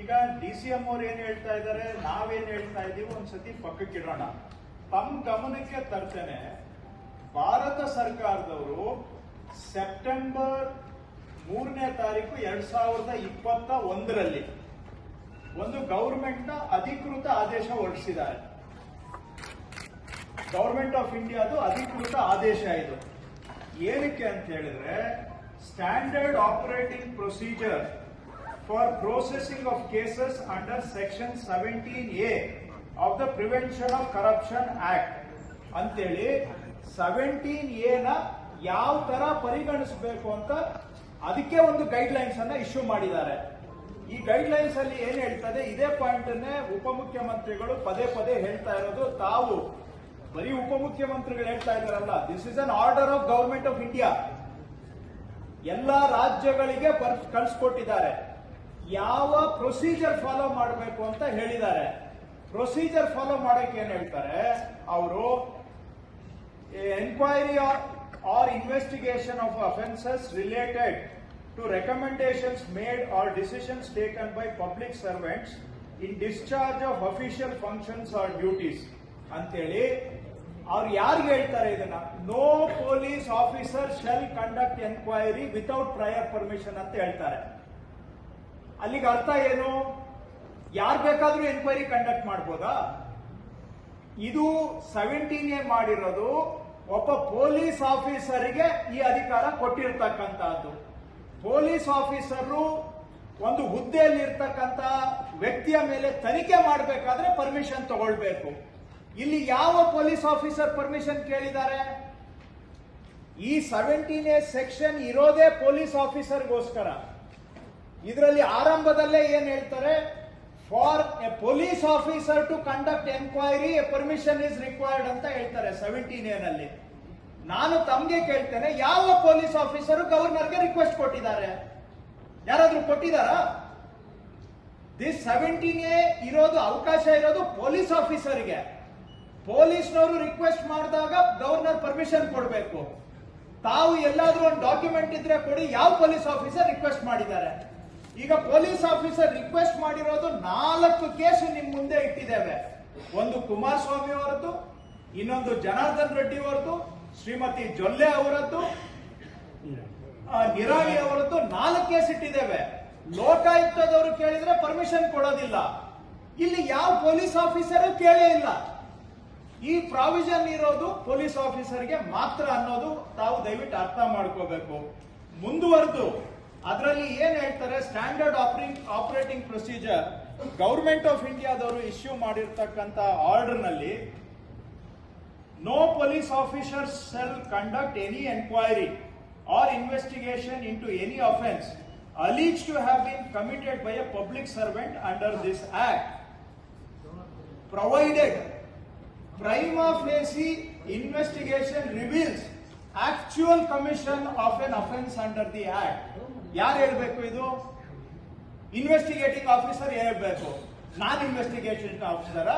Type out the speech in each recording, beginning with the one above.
ಈಗ D C M ಅವ್ರು ಏನ್ ಹೇಳ್ತಾ ಇದ್ದಾರೆ ನಾವೇನ್ ಹೇಳ್ತಾ ಇದೀವಿ ಒಂದ್ಸತಿ ಪಕ್ಕಕ್ಕಿಡೋಣ ತಮ್ಮ ಗಮನಕ್ಕೆ ತರ್ತೇನೆ, ಭಾರತ ಸರ್ಕಾರದವರು ಸೆಪ್ಟೆಂಬರ್ ಮೂರನೇ ತಾರೀಕು ಎರಡ್ ಸಾವಿರದ ಇಪ್ಪತ್ತ ಒಂದರಲ್ಲಿ ಒಂದು ಗೌರ್ಮೆಂಟ್ನ ಅಧಿಕೃತ ಆದೇಶ ಹೊರಡಿಸಿದ್ದಾರೆ. ಗೌರ್ಮೆಂಟ್ ಆಫ್ ಇಂಡಿಯಾದು ಅಧಿಕೃತ ಆದೇಶ ಇದು. ಏನಕ್ಕೆ ಅಂತ ಹೇಳಿದ್ರೆ, standard operating procedure processing of cases under section seventeen A of the prevention of corruption act ಅಂತೇಳಿ ಸೆವೆಂಟೀನ್ ಎನ ಯಾವ ತರ ಪರಿಗಣಿಸಬೇಕು ಅಂತ ಅದಕ್ಕೆ ಒಂದು ಗೈಡ್ ಲೈನ್ಸ್ ಅನ್ನ ಇಶ್ಯೂ ಮಾಡಿದ್ದಾರೆ. ಈ ಗೈಡ್ ಲೈನ್ಸ್ ಅಲ್ಲಿ ಏನ್ ಹೇಳ್ತದೆ? ಇದೇ ಪಾಯಿಂಟ್ ಅನ್ನೇ ಉಪಮುಖ್ಯಮಂತ್ರಿಗಳು ಪದೇ ಪದೇ ಹೇಳ್ತಾ ಇರೋದು. ತಾವು ಬರೀ ಉಪಮುಖ್ಯಮಂತ್ರಿಗಳು ಹೇಳ್ತಾ ಇದಾರಲ್ಲ this is an order of government of India ಎಲ್ಲಾ ರಾಜ್ಯಗಳಿಗೆ ಕಳಿಸ್ಕೊಟ್ಟಿದ್ದಾರೆ. ಯಾವ ಪ್ರೊಸೀಜರ್ ಫಾಲೋ ಮಾಡಬೇಕು ಅಂತ ಹೇಳಿದ್ದಾರೆ. ಪ್ರೊಸೀಜರ್ ಫಾಲೋ ಮಾಡೋಕೆ ಏನ್ ಹೇಳ್ತಾರೆ? ಅವರು enquiry or investigation of offences related to recommendations made or decisions taken by public servants in discharge of official functions or duties ಅಂತೇಳಿ ಅವ್ರು ಯಾರಿಗೆ ಹೇಳ್ತಾರೆ ಇದನ್ನ? No police officer shall conduct enquiry without prior permission ಅಂತ ಹೇಳ್ತಾರೆ. ಅಲ್ಲಿಗೆ ಅರ್ಥ ಏನು? ಯಾರು ಬೇಕಾದರೂ ಎನ್ಕ್ವೈರಿ ಕಂಡಕ್ಟ್ ಮಾಡ್ಬೋದಾ? ಇದು ಸೆವೆಂಟೀನ್ ಎ ಮಾಡಿರೋದು, ಒಬ್ಬ ಪೊಲೀಸ್ ಆಫೀಸರಿಗೆ ಈ ಅಧಿಕಾರ ಕೊಟ್ಟಿರ್ತಕ್ಕಂತಹದ್ದು ಪೊಲೀಸ್ ಆಫೀಸರು ಒಂದು ಹುದ್ದೆಯಲ್ಲಿ ಇರ್ತಕ್ಕಂತ ವ್ಯಕ್ತಿಯ ಮೇಲೆ ತನಿಖೆ ಮಾಡಬೇಕಾದ್ರೆ ಪರ್ಮಿಷನ್ ತಗೊಳ್ಬೇಕು. ಇಲ್ಲಿ ಯಾವ ಪೊಲೀಸ್ ಆಫೀಸರ್ ಪರ್ಮಿಷನ್ ಕೇಳಿದ್ದಾರೆ? ಈ ಸೆವೆಂಟೀನ್ ಎ ಸೆಕ್ಷನ್ ಇರೋದೇ ಪೊಲೀಸ್ ಆಫೀಸರ್ಗೋಸ್ಕರ. ಇದರಲ್ಲಿ ಆರಂಭದಲ್ಲೇ ಏನ್ ಹೇಳ್ತಾರೆ? For a police officer to conduct enquiry a permission is required ಅಂತ ಹೇಳ್ತಾರೆ ಸೆವೆಂಟೀನ್ ಅಲ್ಲಿ ನಾನು ತಮ್ಗೆ ಕೇಳ್ತೇನೆ, ಯಾವ ಪೊಲೀಸ್ ಆಫೀಸರ್ ಗವರ್ನರ್ಗೆ ರಿಕ್ವೆಸ್ಟ್ ಕೊಟ್ಟಿದ್ದಾರೆ? ಯಾರಾದ್ರೂ ಕೊಟ್ಟಿದ್ದಾರಾ? ದಿಸ್ ಸೆವೆಂಟೀನ್ ಎ ಇರೋದು, ಅವಕಾಶ ಇರೋದು ಪೊಲೀಸ್ ಆಫೀಸರ್ಗೆ ಪೊಲೀಸ್ನವರು ರಿಕ್ವೆಸ್ಟ್ ಮಾಡಿದಾಗ ಗವರ್ನರ್ ಪರ್ಮಿಷನ್ ಕೊಡಬೇಕು. ತಾವು ಎಲ್ಲಾದ್ರೂ ಒಂದು ಡಾಕ್ಯುಮೆಂಟ್ ಇದ್ರೆ ಕೊಡಿ, ಯಾವ ಪೊಲೀಸ್ ಆಫೀಸರ್ ರಿಕ್ವೆಸ್ಟ್ ಮಾಡಿದ್ದಾರೆ? ಈಗ ಪೊಲೀಸ್ ಆಫೀಸರ್ ರಿಕ್ವೆಸ್ಟ್ ಮಾಡಿರೋದು ನಾಲ್ಕು ಕೇಸು ನಿಮ್ ಮುಂದೆ ಇಟ್ಟಿದ್ದೇವೆ. ಒಂದು ಕುಮಾರಸ್ವಾಮಿ ಅವರದ್ದು, ಇನ್ನೊಂದು ಜನಾರ್ದನ್ ರೆಡ್ಡಿ ಅವರದ್ದು, ಶ್ರೀಮತಿ ಜೊಲ್ಲೆ ಅವರದ್ದು ನಿರಾಣಿ ಅವರದ್ದು ನಾಲ್ಕು ಕೇಸ್ ಇಟ್ಟಿದ್ದೇವೆ. ಲೋಕಾಯುಕ್ತದವರು ಕೇಳಿದ್ರೆ ಪರ್ಮಿಷನ್ ಕೊಡೋದಿಲ್ಲ. ಇಲ್ಲಿ ಯಾವ ಪೊಲೀಸ್ ಆಫೀಸರ್ ಕೇಳೇ ಇಲ್ಲ. ಈ ಪ್ರಾವಿಷನ್ ಇರೋದು ಪೊಲೀಸ್ ಆಫೀಸರ್ಗೆ ಮಾತ್ರ ಅನ್ನೋದು ತಾವು ದಯವಿಟ್ಟು ಅರ್ಥ ಮಾಡ್ಕೋಬೇಕು. ಮುಂದುವರೆದು ಅದರಲ್ಲಿ ಏನ್ ಹೇಳ್ತಾರೆ? Standard operating operating procedure government of ಇಂಡಿಯಾದವರು ಇಶ್ಯೂ ಮಾಡಿರ್ತಕ್ಕಂತ ಆರ್ಡರ್ನಲ್ಲಿ no police officer shall conduct any enquiry or investigation into any offence alleged to have been committed by by public servant under this this provided prima facie investigation reveals actual commission of an offence under the act ಯಾರು ಹೇಳ್ಬೇಕು ಇದು? Investigating officer ಹೇಳ್ಬೇಕು. ನಾನ್ investigation officer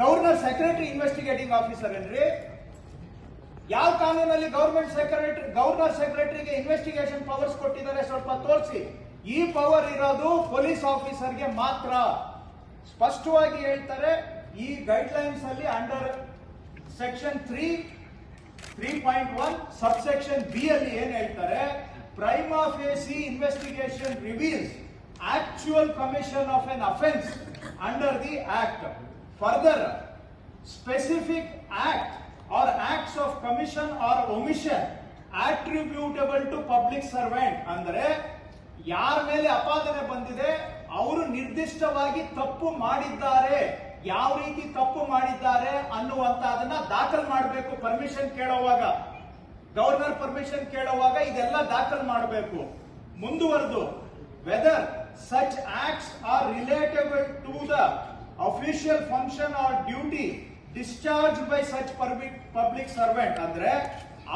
governor secretary investigating officer ಏನ್ರಿ? ಯಾವ ಕಾನೂನಲ್ಲಿ government secretary governor ಸೆಕ್ರೆಟರಿಗೆ investigation powers ಕೊಟ್ಟಿದ್ದಾರೆ ಸ್ವಲ್ಪ ತೋರಿಸಿ. ಈ ಪವರ್ ಇರೋದು ಪೊಲೀಸ್ ಆಫೀಸರ್ಗೆ ಮಾತ್ರ. ಸ್ಪಷ್ಟವಾಗಿ ಹೇಳ್ತಾರೆ, ಈ ಗೈಡ್ ಲೈನ್ಸ್ ಅಲ್ಲಿ under section three three point one subsection B ಅಲ್ಲಿ ಏನ್ ಹೇಳ್ತಾರೆ? Prima facie investigation reveals actual commission of an offence under the act further specific act or acts of commission or omission attributable to public servant ಅಂದ್ರೆ, ಯಾರ ಮೇಲೆ ಅಪಾದನೆ ಬಂದಿದೆ, ಅವರು ನಿರ್ದಿಷ್ಟವಾಗಿ ತಪ್ಪು ಮಾಡಿದ್ದಾರೆ. ಯಾವ ರೀತಿ ತಪ್ಪು ಮಾಡಿದ್ದಾರೆ ಅನ್ನುವಂತ ಅದನ್ನ ದಾಖಲು ಮಾಡಬೇಕು ಪರ್ಮಿಷನ್ ಕೇಳೋವಾಗ. ಗವರ್ನರ್ ಪರ್ಮಿಷನ್ ಕೇಳುವಾಗ ಇದೆಲ್ಲ ದಾಖಲು ಮಾಡಬೇಕು. ಮುಂದುವರೆದು whether such acts are relatable to the official function or duty discharge by such public servant ಅಂದ್ರೆ,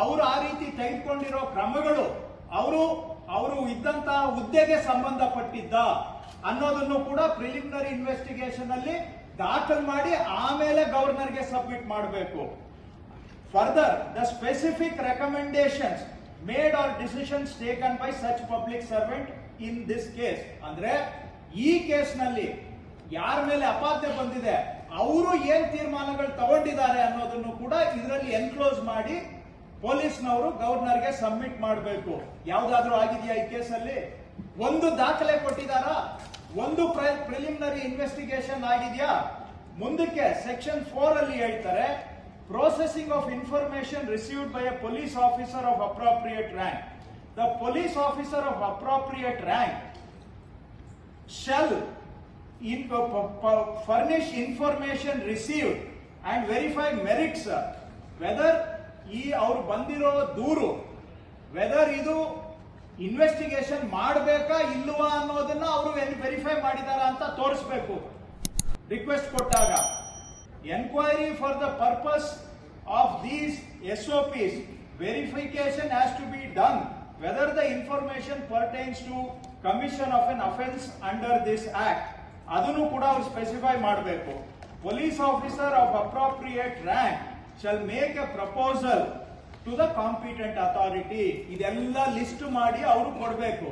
ಅವರು ಆ ರೀತಿ ತೆಗೆದುಕೊಂಡಿರೋ ಕ್ರಮಗಳು, ಅವರು ಅವರು ಇದ್ದಂತಹ ಹುದ್ದೆಗೆ ಸಂಬಂಧಪಟ್ಟಿದ್ದ ಅನ್ನೋದನ್ನು ಕೂಡ ಪ್ರಿಲಿಮಿನರಿ ಇನ್ವೆಸ್ಟಿಗೇಷನ್ ಅಲ್ಲಿ ದಾಖಲು ಮಾಡಿ ಆಮೇಲೆ ಗವರ್ನರ್ಗೆ ಸಬ್ಮಿಟ್ ಮಾಡಬೇಕು. Further the specific recommendations made or decisions taken by such public servant in this case ಅಂದ್ರೆ ಈ ಕೇಸ್ನಲ್ಲಿ ಯಾರ ಮೇಲೆ ಅಪಾದ್ಯ ಬಂದಿದೆ, ಅವರು ಏನ್ ತೀರ್ಮಾನಗಳು ತಗೊಂಡಿದ್ದಾರೆ ಅನ್ನೋದನ್ನು ಕೂಡ ಇದರಲ್ಲಿ ಎನ್ಕ್ಲೋಸ್ ಮಾಡಿ ಪೊಲೀಸ್ನವರು ಗವರ್ನರ್ಗೆ ಸಬ್ಮಿಟ್ ಮಾಡಬೇಕು. ಯಾವ್ದಾದ್ರೂ ಆಗಿದೆಯಾ ಈ ಕೇಸಲ್ಲಿ? ಒಂದು ದಾಖಲೆ ಕೊಟ್ಟಿದಾರಾ ಒಂದು ಪ್ರಿಲಿಮಿನರಿ ಇನ್ವೆಸ್ಟಿಗೇಷನ್ ಆಗಿದೆಯಾ? ಮುಂದಕ್ಕೆ ಸೆಕ್ಷನ್ ಫೋರ್ ಅಲ್ಲಿ ಹೇಳ್ತಾರೆ processing of information received by a police officer of appropriate rank the police officer of appropriate rank shall in furnish information received and verify merits whether ಈ ಅವರು ಬಂದಿರೋ ದೂರು ವೆದರ್ ಇದು investigation ಮಾಡಬೇಕಾ ಇಲ್ವಾ ಅನ್ನೋದನ್ನ ಅವರು ವೆರಿಫೈ ಮಾಡಿದಾರ ಅಂತ ತೋರಿಸ್ಬೇಕು. ರಿಕ್ವೆಸ್ಟ್ ಕೊಟ್ಟಾಗ enquiry for the purpose of these S O Ps verification has to be done whether the information pertains to commission of an offence under this act ಅದನ್ನು ಕೂಡ ಅವ್ರು ಸ್ಪೆಸಿಫೈ ಮಾಡಬೇಕು. Police officer of appropriate rank shall make a proposal to the competent authority ಇದೆಲ್ಲ list ಮಾಡಿ ಅವರು ಕೊಡಬೇಕು.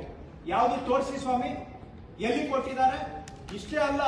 ಯಾವುದು ತೋರಿಸಿ ಸ್ವಾಮಿ? ಎಲ್ಲಿ ಕೊಟ್ಟಿದ್ದಾರೆ ಇಷ್ಟೇ ಅಲ್ಲ.